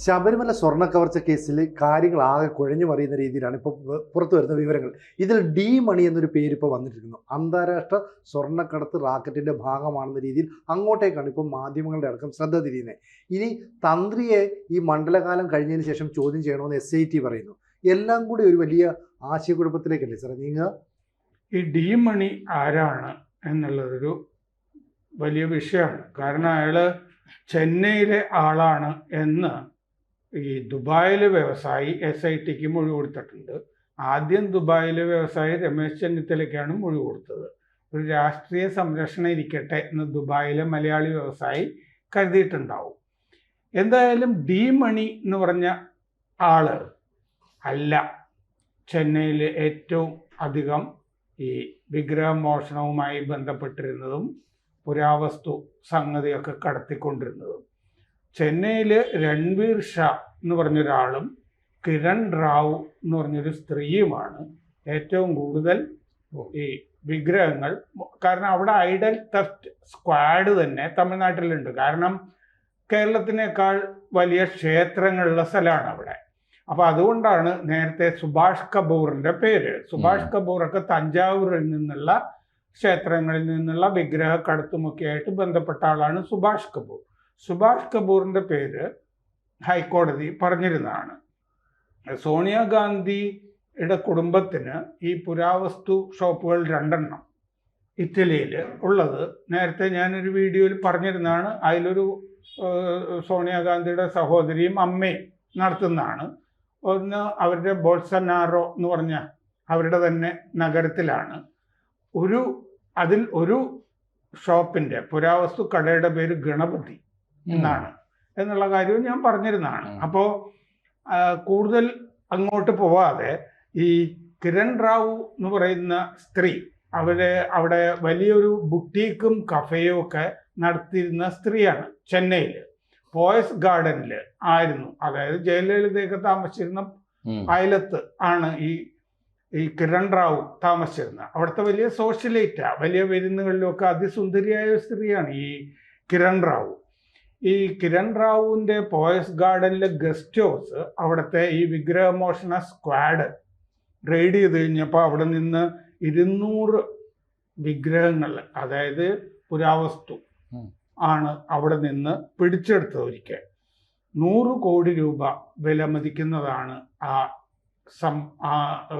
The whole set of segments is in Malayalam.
ശബരിമല സ്വർണ കവർച്ച കേസിൽ കാര്യങ്ങൾ ആകെ കുഴഞ്ഞു മറിയുന്ന രീതിയിലാണ് ഇപ്പോൾ പുറത്തു വരുന്ന വിവരങ്ങൾ. ഇതിൽ ഡി മണി എന്നൊരു പേര് ഇപ്പോൾ വന്നിരിക്കുന്നു അന്താരാഷ്ട്ര സ്വർണക്കടത്ത് റാക്കറ്റിന്റെ ഭാഗമാണെന്ന രീതിയിൽ അങ്ങോട്ടേക്കാണ് ഇപ്പോൾ മാധ്യമങ്ങളുടെ അടക്കം ശ്രദ്ധ തിരിയുന്നത്. ഇനി തന്ത്രിയെ ഈ മണ്ഡലകാലം കഴിഞ്ഞതിന് ശേഷം ചോദ്യം ചെയ്യണമെന്ന് എസ് ഐ ടി പറയുന്നു. എല്ലാം കൂടി ഒരു വലിയ ആശയക്കുഴപ്പത്തിലേക്കല്ലേ സാറേ നീങ്ങുക? ഈ ഡി മണി ആരാണ് എന്നുള്ളതൊരു വലിയ വിഷയമാണ്. കാരണം അയാൾ ചെന്നൈയിലെ ആളാണ് എന്ന് ഈ ദുബായിലെ വ്യവസായി എസ് ഐ ടിക്ക് മൊഴി കൊടുത്തിട്ടുണ്ട്. ആദ്യം ദുബായിലെ വ്യവസായി രമേശ് ചെന്നിത്തലയ്ക്കാണ് മൊഴി കൊടുത്തത്. ഒരു രാഷ്ട്രീയ സംരക്ഷണം ഇരിക്കട്ടെ എന്ന് ദുബായിലെ മലയാളി വ്യവസായി കരുതിയിട്ടുണ്ടാവും. എന്തായാലും ഡി മണി എന്ന് പറഞ്ഞ ആൾ അല്ല ചെന്നൈയിൽ ഏറ്റവും അധികം ഈ വിഗ്രഹമോഷണവുമായി ബന്ധപ്പെട്ടിരുന്നതും പുരാവസ്തു സംഗതിയൊക്കെ കടത്തിക്കൊണ്ടിരുന്നതും. ചെന്നൈയിൽ രൺവീർ ഷാ എന്ന് പറഞ്ഞൊരാളും കിരൺ റാവു എന്ന് പറഞ്ഞൊരു സ്ത്രീയുമാണ് ഏറ്റവും കൂടുതൽ ഈ വിഗ്രഹങ്ങൾ. കാരണം അവിടെ ഐഡൽ തെഫ്റ്റ് സ്ക്വാഡ് തന്നെ തമിഴ്നാട്ടിലുണ്ട്. കാരണം കേരളത്തിനേക്കാൾ വലിയ ക്ഷേത്രങ്ങളുള്ള സ്ഥലമാണ് അവിടെ. അപ്പൊ അതുകൊണ്ടാണ് നേരത്തെ സുഭാഷ് കപൂറിന്റെ പേര്. സുഭാഷ് കപൂറൊക്കെ തഞ്ചാവൂരിൽ നിന്നുള്ള ക്ഷേത്രങ്ങളിൽ നിന്നുള്ള വിഗ്രഹ കടത്തുമൊക്കെ ആയിട്ട് ബന്ധപ്പെട്ട ആളാണ് സുഭാഷ് കപൂർ. സുഭാഷ് കപൂറിന്റെ പേര് ഹൈക്കോടതി പറഞ്ഞിരുന്നതാണ്. സോണിയാഗാന്ധിയുടെ കുടുംബത്തിന് ഈ പുരാവസ്തു ഷോപ്പുകൾ രണ്ടെണ്ണം ഇറ്റലിയിൽ ഉള്ളത്. നേരത്തെ ഞാനൊരു വീഡിയോയിൽ പറഞ്ഞിരുന്നതാണ് അതിലൊരു സോണിയാഗാന്ധിയുടെ സഹോദരിയും അമ്മയും നടത്തുന്നതാണ്. ഒന്ന് അവരുടെ ബോൾസനാറോ എന്ന് പറഞ്ഞ അവരുടെ തന്നെ നഗരത്തിലാണ്. ഒരു അതിൽ ഒരു ഷോപ്പിന്റെ പുരാവസ്തു കടയുടെ പേര് ഗണപതി. എന്നാണ്. എന്നുള്ള കാര്യവും ഞാൻ പറഞ്ഞിരുന്നതാണ്. അപ്പോൾ കൂടുതൽ അങ്ങോട്ട് പോവാതെ ഈ കിരൺ റാവു എന്ന് പറയുന്ന സ്ത്രീ അവർ അവിടെ വലിയൊരു ബുട്ടീക്കും കഫേയും ഒക്കെ നടത്തിയിരുന്ന സ്ത്രീയാണ് ചെന്നൈയിൽ പോയസ് ഗാർഡനിൽ ആയിരുന്നു. അതായത് ജയലളിതയൊക്കെ താമസിച്ചിരുന്ന. അയലത്ത് ആണ് ഈ ഈ കിരൺ റാവു താമസിച്ചിരുന്നത്. അവിടുത്തെ വലിയ സോഷ്യലൈറ്റാ വലിയ വിരുന്നുകളിലൊക്കെ അതിസുന്ദരിയായ സ്ത്രീയാണ് ഈ കിരൺ റാവു. ഈ കിരൺ റാവുവിന്റെ പോയസ് ഗാർഡനിലെ ഗസ്റ്റ് ഹൗസ് അവിടുത്തെ ഈ വിഗ്രഹമോഷണ സ്ക്വാഡ് റെയ്ഡ് ചെയ്ത് കഴിഞ്ഞപ്പോൾ അവിടെ നിന്ന് ഇരുന്നൂറ് വിഗ്രഹങ്ങൾ അതായത് പുരാവസ്തു ആണ് അവിടെ നിന്ന് പിടിച്ചെടുത്തത് ഒരിക്കൽ. നൂറ് കോടി രൂപ വില മതിക്കുന്നതാണ് ആ സം ആ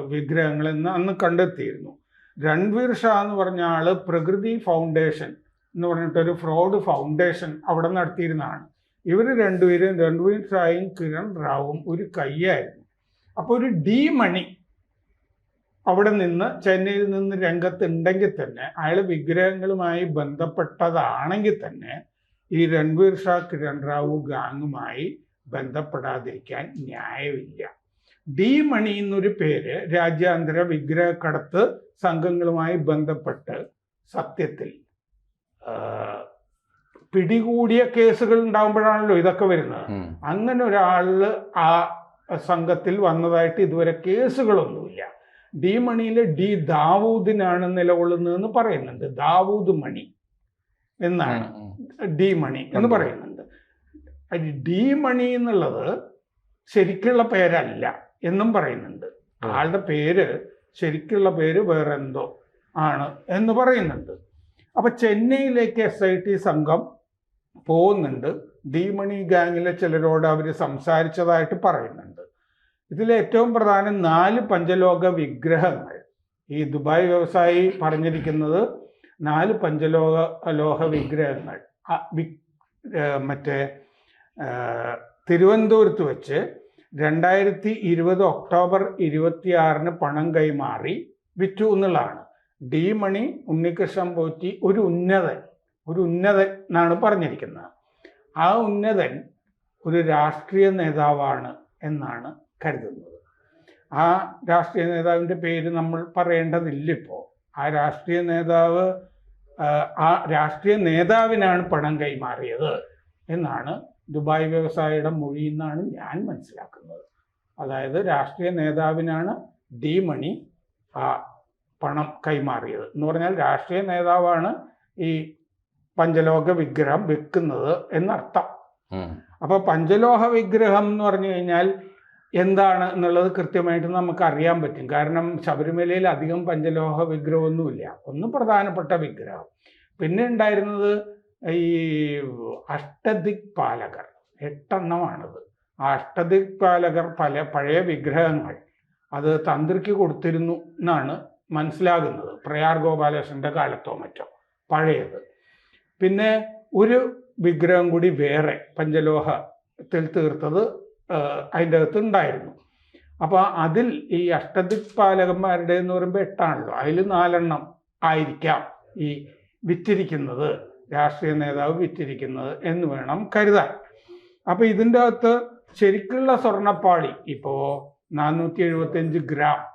വിഗ്രഹങ്ങളെന്ന് അന്ന് കണ്ടെത്തിയിരുന്നു. രൺവീർ ഷാ എന്ന് പറഞ്ഞ ആൾ പ്രകൃതി ഫൗണ്ടേഷൻ എന്ന് പറഞ്ഞിട്ടൊരു ഫ്രോഡ് ഫൗണ്ടേഷൻ അവിടെ നടത്തിയിരുന്നതാണ്. ഇവർ രണ്ടുപേരും രൺവീർ ഷായും കിരൺ റാവും ഒരു കൈയായിരുന്നു അപ്പോൾ ഒരു ഡി മണി അവിടെ നിന്ന് ചെന്നൈയിൽ നിന്ന് രംഗത്തുണ്ടെങ്കിൽ തന്നെ അയാൾ വിഗ്രഹങ്ങളുമായി ബന്ധപ്പെട്ടതാണെങ്കിൽ തന്നെ ഈ രൺവീർ ഷാ കിരൺ റാവു ഗാങ്ങുമായി ബന്ധപ്പെടാതിരിക്കാൻ ന്യായമില്ല. ഡി മണി എന്നൊരു പേര് രാജ്യാന്തര വിഗ്രഹക്കടത്ത് സംഘങ്ങളുമായി ബന്ധപ്പെട്ട് സത്യത്തിൽ പിടികൂടിയ കേസുകൾ ഉണ്ടാകുമ്പോഴാണല്ലോ ഇതൊക്കെ വരുന്നത്. അങ്ങനെ ഒരാൾ ആ സംഘത്തിൽ വന്നതായിട്ട് ഇതുവരെ കേസുകളൊന്നുമില്ല. ഡി മണിയിലെ ഡി ദാവൂദിനാണ് നിലകൊള്ളുന്നതെന്ന് പറയുന്നുണ്ട്. ദാവൂദ് മണി എന്നാണ് ഡി മണി എന്ന് പറയുന്നുണ്ട്. ഡി മണി എന്നുള്ളത് ശരിക്കുള്ള പേരല്ല എന്നും പറയുന്നുണ്ട്. ആളുടെ പേര് ശരിക്കുള്ള പേര് വേറെന്തോ ആണ് എന്ന് പറയുന്നുണ്ട്. അപ്പൊ ചെന്നൈയിലേക്ക് എസ് ഐ ടി സംഘം പോകുന്നുണ്ട്. ഡീമണി ഗാങ്ങിലെ ചിലരോട് അവർ സംസാരിച്ചതായിട്ട് പറയുന്നുണ്ട്. ഇതിലെ ഏറ്റവും പ്രധാനം നാല് പഞ്ചലോക വിഗ്രഹങ്ങൾ. ഈ ദുബായ് വ്യവസായി പറഞ്ഞിരിക്കുന്നത് നാല് പഞ്ചലോക ലോഹ വിഗ്രഹങ്ങൾ. മറ്റേ തിരുവനന്തപുരത്ത് വെച്ച് രണ്ടായിരത്തി ഇരുപത് ഒക്ടോബർ ഇരുപത്തിയാറിന് പണം കൈമാറി വിറ്റു എന്നുള്ളതാണ്. ഡി മണി ഉണ്ണികൃഷ്ണൻ പോറ്റി ഒരു ഉന്നതൻ ഒരു ഉന്നതൻ എന്നാണ് പറഞ്ഞിരിക്കുന്നത്. ആ ഉന്നതൻ ഒരു രാഷ്ട്രീയ നേതാവാണ് എന്നാണ് കരുതുന്നത്. ആ രാഷ്ട്രീയ നേതാവിന്റെ പേര് നമ്മൾ പറയേണ്ടതില്ല ഇപ്പോൾ ആ രാഷ്ട്രീയ നേതാവ് ആ രാഷ്ട്രീയ നേതാവിനാണ് പണം കൈമാറിയത് എന്നാണ് ദുബായ് വ്യവസായിയുടെ മൊഴി എന്നാണ് ഞാൻ മനസ്സിലാക്കുന്നത്. അതായത് രാഷ്ട്രീയ നേതാവിനാണ് ഡി മണി ആ പണം കൈമാറിയത്. എന്ന് പറഞ്ഞാൽ രാഷ്ട്രീയ നേതാവാണ് ഈ പഞ്ചലോക വിഗ്രഹം വെക്കുന്നത് എന്നർത്ഥം. അപ്പൊ പഞ്ചലോഹ വിഗ്രഹം എന്ന് പറഞ്ഞു കഴിഞ്ഞാൽ എന്താണ് എന്നുള്ളത് കൃത്യമായിട്ട് നമുക്ക് അറിയാൻ പറ്റും. കാരണം ശബരിമലയിൽ അധികം പഞ്ചലോഹ വിഗ്രഹമൊന്നുമില്ല. ഒന്ന് പ്രധാനപ്പെട്ട വിഗ്രഹം. പിന്നെ ഉണ്ടായിരുന്നത് ഈ അഷ്ടദിക് പാലകർ. എട്ടെണ്ണമാണത്. ആ അഷ്ടദിക് പാലകർ പല പഴയ വിഗ്രഹങ്ങൾ അത് തന്ത്രിക്ക് കൊടുത്തിരുന്നു എന്നാണ് മനസ്സിലാകുന്നത്. പ്രയാർ ഗോപാലകൃഷ്ണന്റെ കാലത്തോ മറ്റോ. പഴയത്. പിന്നെ ഒരു വിഗ്രഹം കൂടി വേറെ പഞ്ചലോഹത്തിൽ തീർത്തത് അതിന്റെ അകത്ത് ഉണ്ടായിരുന്നു അപ്പോൾ അതിൽ ഈ അഷ്ടദിക്പാലകന്മാരുടെ എന്ന് പറയുമ്പോൾ എട്ടാണല്ലോ. അതിൽ നാലെണ്ണം ആയിരിക്കാം ഈ വിറ്റിരിക്കുന്നത് രാഷ്ട്രീയ നേതാവ് വിറ്റിരിക്കുന്നത് എന്ന് വേണം കരുതാൻ. അപ്പോൾ ഇതിന്റെ അകത്ത് ശരിക്കുള്ള സ്വർണപ്പാളി ഇപ്പോൾ നാനൂറ്റി എഴുപത്തഞ്ച് ഗ്രാം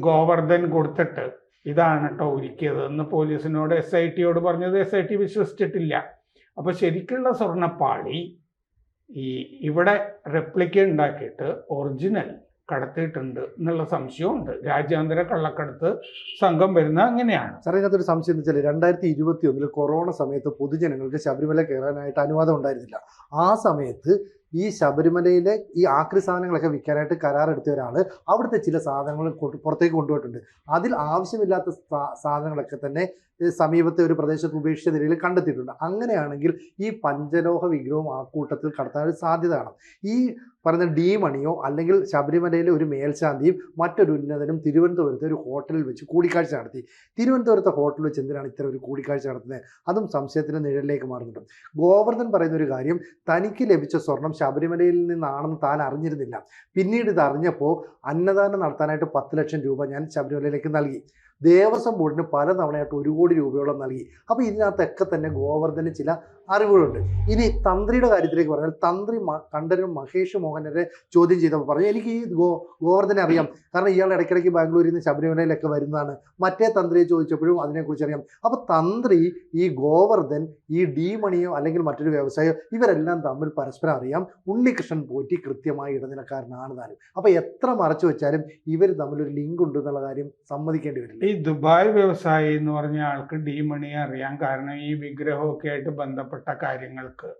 ഗോവർദ്ധൻ കൊടുത്തിട്ട് ഇതാണ് കേട്ടോ ഒരുക്കിയത്. എന്ന് പോലീസിനോട് എസ് ഐ ടിയോട് പറഞ്ഞത് എസ് ഐ ടി വിശ്വസിച്ചിട്ടില്ല. അപ്പോൾ ശരിക്കുള്ള സ്വർണപ്പാളി ഈ ഇവിടെ റെപ്ലിക്ക ഉണ്ടാക്കിയിട്ട് ഒറിജിനൽ കടത്തിയിട്ടുണ്ട് എന്നുള്ള സംശയമുണ്ട് രാജ്യാന്തര കള്ളക്കടത്ത് സംഘം വരുന്ന അങ്ങനെയാണ്. സാറേ ഇതിനകത്തൊരു സംശയം എന്ന് വെച്ചാൽ രണ്ടായിരത്തി ഇരുപത്തി ഒന്നിൽ കൊറോണ സമയത്ത് പൊതുജനങ്ങൾക്ക് ശബരിമല കയറാനായിട്ട് അനുവാദം ഉണ്ടായിരുന്നില്ല. ആ സമയത്ത് ഈ ശബരിമലയിലെ ഈ ആക്രി സാധനങ്ങളൊക്കെ വിൽക്കാനായിട്ട് കരാറെടുത്ത ഒരാൾ അവിടുത്തെ ചില സാധനങ്ങൾ പുറത്തേക്ക് കൊണ്ടുപോയിട്ടുണ്ട്. അതിൽ ആവശ്യമില്ലാത്ത സാധനങ്ങളൊക്കെ തന്നെ സമീപത്തെ ഒരു പ്രദേശത്ത് ഉപേക്ഷിച്ച നിലയിൽ കണ്ടെത്തിയിട്ടുണ്ട്. അങ്ങനെയാണെങ്കിൽ ഈ പഞ്ചലോഹ വിഗ്രഹം ആ കൂട്ടത്തിൽ കടത്താൻ ഒരു സാധ്യത കാണാം. ഈ പറയുന്ന ഡി മണിയോ അല്ലെങ്കിൽ ശബരിമലയിലെ ഒരു മേൽശാന്തിയും മറ്റൊരു ഉന്നതനും തിരുവനന്തപുരത്തെ ഒരു ഹോട്ടലിൽ വെച്ച് കൂടിക്കാഴ്ച നടത്തി. തിരുവനന്തപുരത്തെ ഹോട്ടലിൽ വെച്ച് എന്തിനാണ് ഇത്തരം ഒരു കൂടിക്കാഴ്ച നടത്തുന്നത്? അതും സംശയത്തിന്റെ നിഴലിലേക്ക് മാറുന്നുണ്ട്. ഗോവർദ്ധൻ പറയുന്ന ഒരു കാര്യം തനിക്ക് ലഭിച്ച സ്വർണം ശബരിമലയിൽ നിന്നാണെന്ന് താൻ അറിഞ്ഞിരുന്നില്ല. പിന്നീട് ഇത് അറിഞ്ഞപ്പോൾ അന്നദാനം നടത്താനായിട്ട് പത്ത് ലക്ഷം രൂപ ഞാൻ ശബരിമലയിലേക്ക് നൽകി. ദേവസ്വം ബോർഡിന് പല തവണയായിട്ട് ഒരു കോടി രൂപയോളം നൽകി. അപ്പോൾ ഇതിനകത്തൊക്കെ തന്നെ ഗോവർദ്ധന് ചില അറിവുകളുണ്ട്. ഇനി തന്ത്രിയുടെ കാര്യത്തിലേക്ക് പറഞ്ഞാൽ തന്ത്രി കണ്ഠരും മഹേഷ് മോഹനരെ ചോദ്യം ചെയ്തപ്പോൾ പറഞ്ഞു എനിക്ക് ഈ ഗോ ഗോവർദ്ധനെ അറിയാം. കാരണം ഇയാൾ ഇടയ്ക്കിടയ്ക്ക് ബാംഗ്ലൂരിൽ നിന്ന് ശബരിമലയിലൊക്കെ വരുന്നതാണ്. മറ്റേ തന്ത്രിയെ ചോദിച്ചപ്പോഴും അതിനെക്കുറിച്ച് അറിയാം. അപ്പോൾ തന്ത്രി ഈ ഗോവർദ്ധൻ ഈ ഡി മണിയോ അല്ലെങ്കിൽ മറ്റൊരു വ്യവസായോ ഇവരെല്ലാം തമ്മിൽ പരസ്പരം അറിയാം. ഉണ്ണികൃഷ്ണൻ പോറ്റി കൃത്യമായി ഇടനിലക്കാരനാണ് താനും. അപ്പോൾ എത്ര മറച്ചു വെച്ചാലും ഇവർ തമ്മിലൊരു ലിങ്ക് ഉണ്ട് എന്നുള്ള കാര്യം സമ്മതിക്കേണ്ടി വരില്ല. ഈ ദുബായ് വ്യവസായി എന്ന് പറഞ്ഞ ആൾക്ക് ഡി അറിയാൻ കാരണം ഈ വിഗ്രഹമൊക്കെ ആയിട്ട് ബന്ധപ്പെട്ട കാര്യങ്ങൾക്ക്.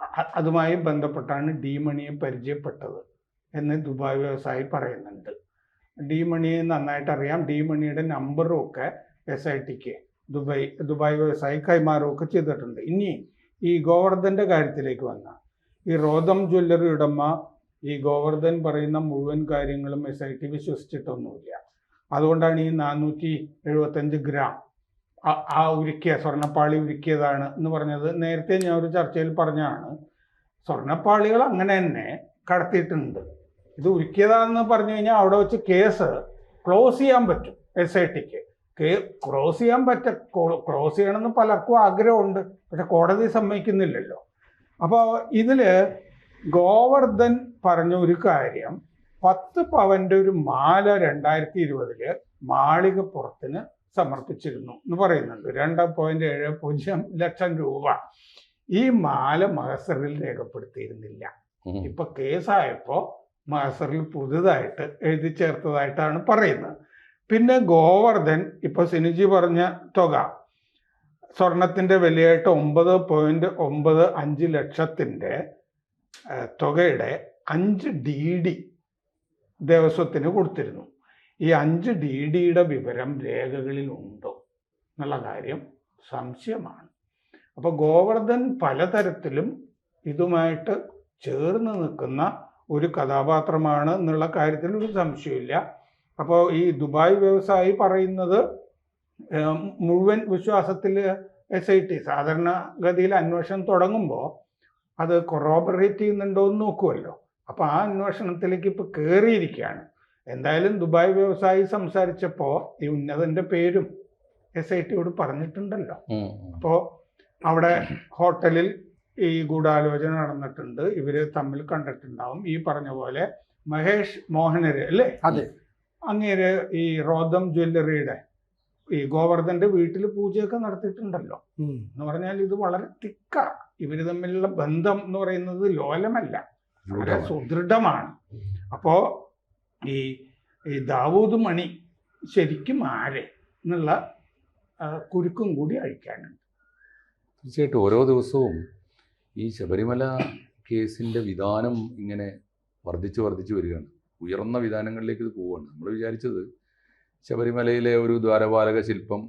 അ- അതുമായി ബന്ധപ്പെട്ടാണ് ഡി മണിയെ പരിചയപ്പെട്ടത് എന്ന് ദുബായ് വ്യവസായി പറയുന്നുണ്ട്. ഡി മണിയെ നന്നായിട്ട് അറിയാം ഡി മണിയുടെ നമ്പറും ഒക്കെ എസ് ഐ ടിക്ക് ദുബായ് ദുബായ് വ്യവസായി കൈമാറുകയൊക്കെ ചെയ്തിട്ടുണ്ട്. ഇനി ഈ ഗോവർദ്ധന്റെ കാര്യത്തിലേക്ക് വന്ന. ഈ റോദം ജ്വല്ലറി ഉടമ ഈ ഗോവർദ്ധൻ പറയുന്ന മുഴുവൻ കാര്യങ്ങളും എസ് ഐ ടി വിശ്വസിച്ചിട്ടൊന്നുമില്ല. അതുകൊണ്ടാണ് ഈ നാനൂറ്റി എഴുപത്തഞ്ച് ഗ്രാം ആ- ഉരുക്കിയ സ്വർണപ്പാളി ഉരുക്കിയതാണ് എന്ന് പറഞ്ഞത്. നേരത്തെ ഞാൻ ഒരു ചർച്ചയിൽ പറഞ്ഞാണ് സ്വർണപ്പാളികൾ അങ്ങനെ തന്നെ കടത്തിയിട്ടുണ്ട്. ഇത് ഉരുക്കിയതാണെന്ന് പറഞ്ഞു കഴിഞ്ഞാൽ അവിടെ വെച്ച് കേസ് ക്ലോസ് ചെയ്യാൻ പറ്റും എസ് ഐ ടിക്ക് കേ ക്ലോസ് ചെയ്യാൻ പറ്റ ക്ലോസ് ചെയ്യണമെന്ന് പലർക്കും ആഗ്രഹമുണ്ട് പക്ഷെ കോടതി സമ്മതിക്കുന്നില്ലല്ലോ. അപ്പോൾ ഇതിൽ ഗോവർദ്ധൻ പറഞ്ഞ ഒരു കാര്യം പത്ത് പവന്റെ ഒരു മാല രണ്ടായിരത്തി ഇരുപതിൽ മാളികപ്പുറത്തിന് സമർപ്പിച്ചിരുന്നു എന്ന് പറയുന്നുണ്ട്. രണ്ട് പോയിന്റ് ഏഴ് പൂജ്യം ലക്ഷം രൂപ. ഈ മാല മഹസറിൽ രേഖപ്പെടുത്തിയിരുന്നില്ല. ഇപ്പൊ കേസായപ്പോ മഹസറിൽ പുതുതായിട്ട് എഴുതി ചേർത്തതായിട്ടാണ് പറയുന്നത്. പിന്നെ ഗോവർദ്ധൻ ഇപ്പൊ സിനിജി പറഞ്ഞ തുക. സ്വർണത്തിന്റെ വിലയായിട്ട് ഒമ്പത് പോയിന്റ് ഒമ്പത് അഞ്ച് ലക്ഷത്തിന്റെ തുകയുടെ അഞ്ച് ഡി ഡി ദേവസ്വത്തിന് കൊടുത്തിരുന്നു. ഈ അഞ്ച് ഡി ഡിയുടെ വിവരം രേഖകളിൽ ഉണ്ടോ? എന്നുള്ള കാര്യം സംശയമാണ്. അപ്പോൾ ഗോവർദ്ധൻ പലതരത്തിലും ഇതുമായിട്ട് ചേർന്ന് നിൽക്കുന്ന ഒരു കഥാപാത്രമാണ് എന്നുള്ള കാര്യത്തിൽ ഒരു സംശയമില്ല. അപ്പോൾ ഈ ദുബായ് വ്യവസായി പറയുന്നത് മുഴുവൻ വിശ്വാസത്തിൽ എസ് ഐ ടി സാധാരണഗതിയിൽ അന്വേഷണം തുടങ്ങുമ്പോൾ അത് കൊറോബറേറ്റ് ചെയ്യുന്നുണ്ടോ എന്ന് നോക്കുമല്ലോ അപ്പോൾ ആ അന്വേഷണത്തിലേക്ക് ഇപ്പോൾ കയറിയിരിക്കുകയാണ് എന്തായാലും ദുബായ് വ്യവസായി സംസാരിച്ചപ്പോൾ ഈ ഉന്നതന്റെ പേരും എസ് ഐ ടിയോട് പറഞ്ഞിട്ടുണ്ടല്ലോ. അപ്പോൾ അവിടെ ഹോട്ടലിൽ ഈ ഗൂഢാലോചന നടന്നിട്ടുണ്ട്. ഇവർ തമ്മിൽ കണ്ടിട്ടുണ്ടാവും. ഈ പറഞ്ഞ പോലെ മഹേഷ് മോഹനര് അല്ലേ? അതെ. അങ്ങേര് ഈ റോദം ജ്വല്ലറിയുടെ ഈ ഗോവർദ്ധന്റെ വീട്ടിൽ പൂജയൊക്കെ നടത്തിയിട്ടുണ്ടല്ലോ. എന്ന് പറഞ്ഞാൽ ഇത് വളരെ തിക്ക. ഇവർ തമ്മിലുള്ള ബന്ധം എന്ന് പറയുന്നത് ലോലമല്ല. വളരെ സുദൃഢമാണ്. അപ്പോ ഈ ഈ ദാവൂദ് മണി ശരിക്കും ആരെ എന്നുള്ള കുരുക്കും കൂടി അഴിക്കാനുണ്ട്. തീർച്ചയായിട്ടും ഓരോ ദിവസവും ഈ ശബരിമല കേസിന്റെ വിധാനം ഇങ്ങനെ വർദ്ധിച്ച് വർദ്ധിച്ച് വരികയാണ്. ഉയർന്ന വിധാനങ്ങളിലേക്ക് ഇത് പോവുകയാണ്. നമ്മൾ വിചാരിച്ചത് ശബരിമലയിലെ ഒരു ദ്വാരപാലക ശില്പം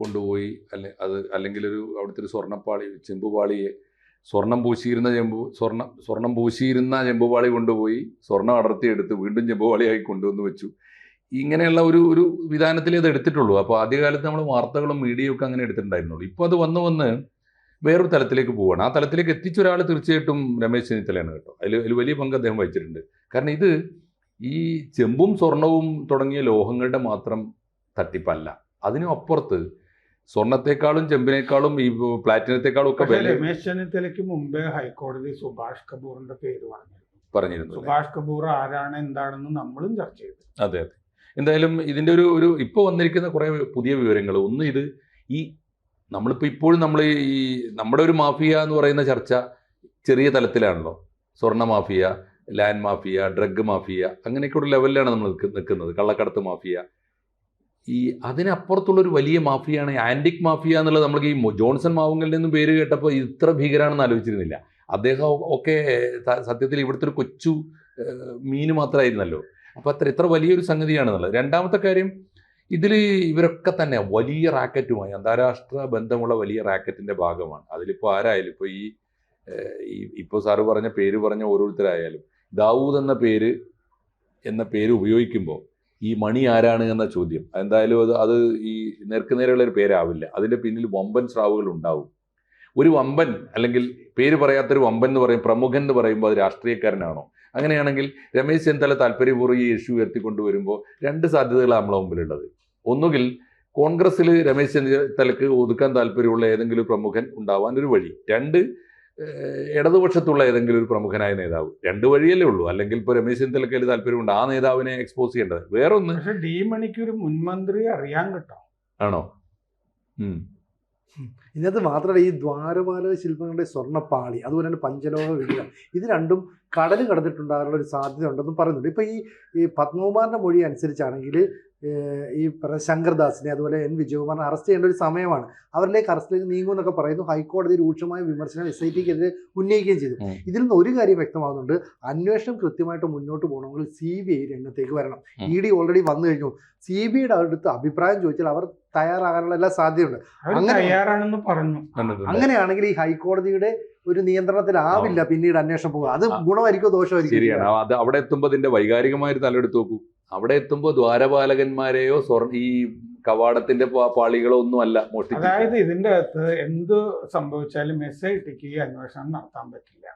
കൊണ്ടുപോയി അല്ലെ അത് അല്ലെങ്കിൽ ഒരു അവിടുത്തെ ഒരു സ്വർണപ്പാളി ചെമ്പുപാളിയെ സ്വർണം പൂശിയിരുന്ന ചെമ്പു സ്വർണ സ്വർണം പൂശിയിരുന്ന ചെമ്പുപാളി കൊണ്ടുപോയി സ്വർണം അടർത്തിയെടുത്ത് വീണ്ടും ചെമ്പുപാളിയായി കൊണ്ടുവന്ന് വെച്ചു. ഇങ്ങനെയുള്ള ഒരു ഒരു വിധാനത്തിൽ അത് എടുത്തിട്ടുള്ളൂ. അപ്പോൾ ആദ്യകാലത്ത് നമ്മൾ വാർത്തകളും മീഡിയയും ഒക്കെ അങ്ങനെ എടുത്തിട്ടുണ്ടായിരുന്നുള്ളൂ. ഇപ്പോൾ അത് വന്ന് വന്ന് വേറൊരു തലത്തിലേക്ക് പോവുകയാണ് ആ തലത്തിലേക്ക് എത്തിച്ച ഒരാൾ തീർച്ചയായിട്ടും രമേശ് ചെന്നിത്തലയാണ് കേട്ടോ. അതിൽ അതിൽ വലിയ പങ്ക് അദ്ദേഹം വഹിച്ചിട്ടുണ്ട്. കാരണം ഇത് ഈ ചെമ്പും സ്വർണവും തുടങ്ങിയ ലോഹങ്ങളുടെ മാത്രം തട്ടിപ്പല്ല. അതിനും അപ്പുറത്ത് സ്വർണത്തെക്കാളും ചെമ്പിനേക്കാളും ഈ പ്ലാറ്റിനത്തെക്കാളും ഒക്കെ രമേശ് ചെന്നിത്തലയ്ക്ക് മുമ്പേ ഹൈക്കോടതി സുഭാഷ് കപൂറിന്റെ പേര് പറഞ്ഞു പറഞ്ഞിരുന്നു സുഭാഷ് കപൂർ ആരാണ് എന്താണെന്ന് നമ്മളും ചർച്ച ചെയ്തു. അതെ അതെ. എന്തായാലും ഇതിന്റെ ഒരു ഒരു ഇപ്പോൾ വന്നിരിക്കുന്ന കുറേ പുതിയ വിവരങ്ങൾ. ഒന്ന് ഇത് ഈ നമ്മളിപ്പോൾ ഇപ്പോഴും നമ്മൾ ഈ നമ്മുടെ ഒരു മാഫിയ എന്ന് പറയുന്ന ചർച്ച ചെറിയ തലത്തിലാണല്ലോ. സ്വർണ mafia land mafia drug mafia അങ്ങനെയൊക്കെയുള്ള ലെവലിലാണ് നമ്മൾ നിൽക്കുന്നത്. കള്ളക്കടത്ത് മാഫിയ ഈ അതിനപ്പുറത്തുള്ളൊരു വലിയ മാഫിയാണ് ആന്റിക് മാഫിയ എന്നുള്ളത് നമ്മൾ ഈ ജോൺസൺ മാവുങ്കലിൽ നിന്നും പേര് കേട്ടപ്പോൾ ഇത്ര ഭീകരാണെന്ന് ആലോചിച്ചിരുന്നില്ല. അദ്ദേഹം ഒക്കെ സത്യത്തിൽ ഇവിടുത്തെ ഒരു കൊച്ചു മീൻ മാത്രമായിരുന്നല്ലോ അപ്പോൾ അത്ര ഇത്ര വലിയൊരു സംഗതിയാണെന്നുള്ളത്. രണ്ടാമത്തെ കാര്യം ഇതിൽ ഇവരൊക്കെ തന്നെ വലിയ റാക്കറ്റുമായി അന്താരാഷ്ട്ര ബന്ധമുള്ള വലിയ റാക്കറ്റിന്റെ ഭാഗമാണ്. അതിലിപ്പോൾ ആരായാലും ഇപ്പോൾ ഈ ഇപ്പോൾ സാറ് പറഞ്ഞ പേര് പറഞ്ഞ ഓരോരുത്തരായാലും ദാവൂദ് എന്ന പേര് എന്ന പേര് ഉപയോഗിക്കുമ്പോൾ ഈ മണി ആരാണ് എന്ന ചോദ്യം. എന്തായാലും അത് അത് ഈ നേർക്കുനേരെയുള്ള ഒരു പേരാവില്ല. അതിന്റെ പിന്നിൽ വമ്പൻ സ്രാവുകൾ ഉണ്ടാവും. ഒരു വമ്പൻ അല്ലെങ്കിൽ പേര് പറയാത്തൊരു വമ്പൻ എന്ന് പറയും പ്രമുഖൻ എന്ന് പറയുമ്പോൾ അത് രാഷ്ട്രീയക്കാരനാണോ? അങ്ങനെയാണെങ്കിൽ രമേശ് ചെന്നിത്തല താല്പര്യപൂർവം ഈ ഇഷ്യൂ ഉയർത്തിക്കൊണ്ടുവരുമ്പോൾ രണ്ട് സാധ്യതകളാണ് നമ്മളെ മുമ്പിലുള്ളത്. ഒന്നുകിൽ കോൺഗ്രസ്സിൽ രമേശ് ചെന്നിത്തലക്ക് ഒതുക്കാൻ താല്പര്യമുള്ള ഏതെങ്കിലും പ്രമുഖൻ ഉണ്ടാവാൻ ഒരു വഴി. രണ്ട് ഇടതുപക്ഷത്തുള്ള ഏതെങ്കിലും ഒരു പ്രമുഖനായ നേതാവ് രണ്ട് വഴിയല്ലേ ഉള്ളൂ. അല്ലെങ്കിൽ ഇപ്പോൾ രമേശ് ചെന്നിത്തലക്ക് അതിൽ താല്പര്യമുണ്ട് ആ നേതാവിനെ എക്സ്പോസ് ചെയ്യേണ്ടത് വേറൊന്ന്. പക്ഷെ ഡി മണിക്ക് ഒരു മുൻമന്ത്രി അറിയാൻ കേട്ടോ? ആണോ? ഇന്നത്തെ ഇതിനകത്ത് മാത്രമല്ല ഈ ദ്വാരപാല ശില്പങ്ങളുടെ സ്വർണപ്പാളി അതുപോലെ തന്നെ പഞ്ചലോഹ വിഗ്രഹം ഇത് രണ്ടും കടൽ കടന്നിട്ടുണ്ടാകാനുള്ള ഒരു സാധ്യത ഉണ്ടെന്നും പറയുന്നുണ്ട്. ഇപ്പം ഈ ഈ പത്മകുമാറിന്റെ മൊഴി അനുസരിച്ചാണെങ്കിൽ ഈ ശങ്കർദാസിനെ അതുപോലെ എൻ വിജയകുമാറിനെ അറസ്റ്റ് ചെയ്യേണ്ട ഒരു സമയമാണ്. അവരിലേക്ക് അറസ്റ്റിലേക്ക് നീങ്ങുമെന്നൊക്കെ പറയുന്നു. ഹൈക്കോടതി രൂക്ഷമായ വിമർശനം എസ് ഐ ടിക്കെതിരെ ഉന്നയിക്കുകയും ചെയ്തു. ഇതിൽ നിന്ന് ഒരു കാര്യം വ്യക്തമാകുന്നുണ്ട്. അന്വേഷണം കൃത്യമായിട്ട് മുന്നോട്ട് പോകണമെങ്കിൽ സി ബി ഐ രംഗത്തേക്ക് വരണം. ഇ ഡി ഓൾറെഡി വന്നു കഴിഞ്ഞു. സി ബി ഐയുടെ അടുത്ത് അഭിപ്രായം ചോദിച്ചാൽ അവർ തയ്യാറാകാനുള്ള എല്ലാ സാധ്യതയുണ്ട്. അങ്ങനെ- തയ്യാറാണെന്ന് പറഞ്ഞു. അങ്ങനെയാണെങ്കിൽ ഈ ഹൈക്കോടതിയുടെ ഒരു നിയന്ത്രണത്തിലാവില്ല പിന്നീട് അന്വേഷണം പോകുക. അത് ഗുണമായിരിക്കും ദോഷമായിരിക്കും? ശരിയാണ്. അത് അവിടെ എത്തുമ്പോൾ അതിന്റെ വൈകാരികമായ തലമെടുത്ത് നോക്കൂ. അവിടെ എത്തുമ്പോൾ ദ്വാരപാലകന്മാരെയോ സ്വർണ ഈ കവാടത്തിന്റെ പാളികളോ ഒന്നും അല്ല അതായത് ഇതിന്റെ അകത്ത് എന്ത് സംഭവിച്ചാലും എസ് ഐ ടിക്ക് ഈ അന്വേഷണം നടത്താൻ പറ്റില്ല.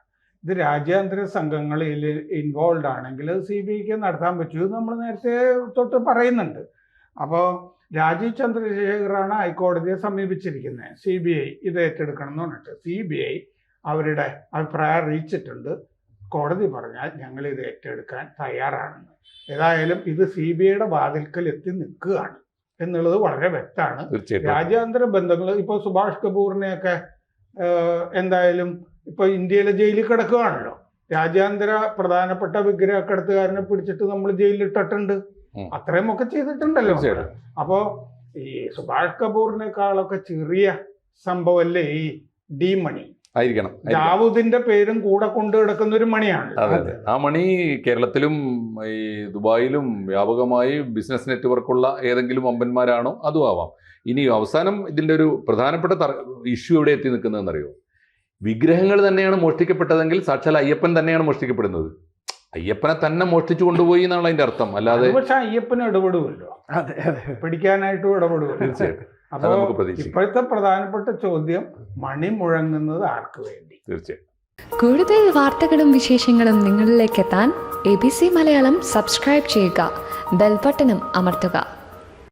ഇത് രാജ്യാന്തര സംഘങ്ങളിൽ ഇൻവോൾവ് ആണെങ്കിൽ സി ബി ഐക്ക് നടത്താൻ പറ്റൂ നമ്മൾ നേരത്തെ തൊട്ട് പറയുന്നുണ്ട്. അപ്പോൾ രാജീവ് ചന്ദ്രശേഖറാണ് ഹൈക്കോടതിയെ സമീപിച്ചിരിക്കുന്നത്. സി ബി ഐ ഇത് ഏറ്റെടുക്കണം എന്ന് പറഞ്ഞിട്ട് സി ബി ഐ അവരുടെ അഭിപ്രായം അറിയിച്ചിട്ടുണ്ട്. കോടതി പറഞ്ഞാൽ ഞങ്ങൾ ഇത് ഏറ്റെടുക്കാൻ തയ്യാറാണെന്ന്. ഏതായാലും ഇത് സി ബി ഐയുടെ വാതിൽക്കൽ എത്തി നിൽക്കുകയാണ് എന്നുള്ളത് വളരെ വ്യക്തമാണ്. രാജ്യാന്തര ബന്ധങ്ങൾ ഇപ്പോൾ സുഭാഷ് കപൂറിനെയൊക്കെ എന്തായാലും ഇപ്പോൾ ഇന്ത്യയിലെ ജയിലിൽ കിടക്കുകയാണല്ലോ. രാജ്യാന്തര പ്രധാനപ്പെട്ട വിഗ്രഹക്കടത്തുകാരനെ പിടിച്ചിട്ട് നമ്മൾ ഉം. അത്രയും ഒക്കെ ചെയ്തിട്ടുണ്ടല്ലോ. അപ്പോ ഈ സുഭാഷ് കപൂറിനേക്കാളൊക്കെ ചെറിയ സംഭവമല്ലേ ഈ ഡി മണി? ആയിരിക്കണം. ദാവൂദിന്റെ പേരും കൂടെ കൊണ്ടു കിടക്കുന്ന ഒരു മണിയാണ്. അതെ അതെ. ആ മണി കേരളത്തിലും ഈ ദുബായിലും വ്യാപകമായി ബിസിനസ് നെറ്റ്വർക്കുള്ള ഏതെങ്കിലും അമ്പന്മാരാണോ അതും ആവാം. ഇനി അവസാനം ഇതിന്റെ ഒരു പ്രധാനപ്പെട്ട ഇഷ്യൂ എവിടെ എത്തി നിൽക്കുന്നതെന്നറിയോ? വിഗ്രഹങ്ങൾ തന്നെയാണ് മോഷ്ടിക്കപ്പെട്ടതെങ്കിൽ സാക്ഷാൽ അയ്യപ്പൻ തന്നെയാണ് മോഷ്ടിക്കപ്പെടുന്നത്. അയ്യപ്പനെ തന്നെ മോഷ്ടിച്ചു കൊണ്ടുപോയി എന്നാണ് അതിന്റെ അർത്ഥം. അല്ലാതെ പക്ഷെ അയ്യപ്പന് ഇടപെടുമല്ലോ അതെ അതെ. പിടിക്കാനായിട്ടും ഇടപെടുമല്ലോ തീർച്ചയായിട്ടും. അത് അപ്പോ നമുക്ക് പ്രതീക്ഷിക്കാം. ഇപ്പോഴത്തെ പ്രധാനപ്പെട്ട ചോദ്യം മണി മുഴങ്ങുന്നത് ആർക്ക് വേണ്ടി? തീർച്ചയായും. കൂടുതൽ വാർത്തകളും വിശേഷങ്ങളും നിങ്ങളിലേക്ക് എത്താൻ A B C Malayalam subscribe ചെയ്യുക. ബെൽബട്ടനും അമർത്തുക.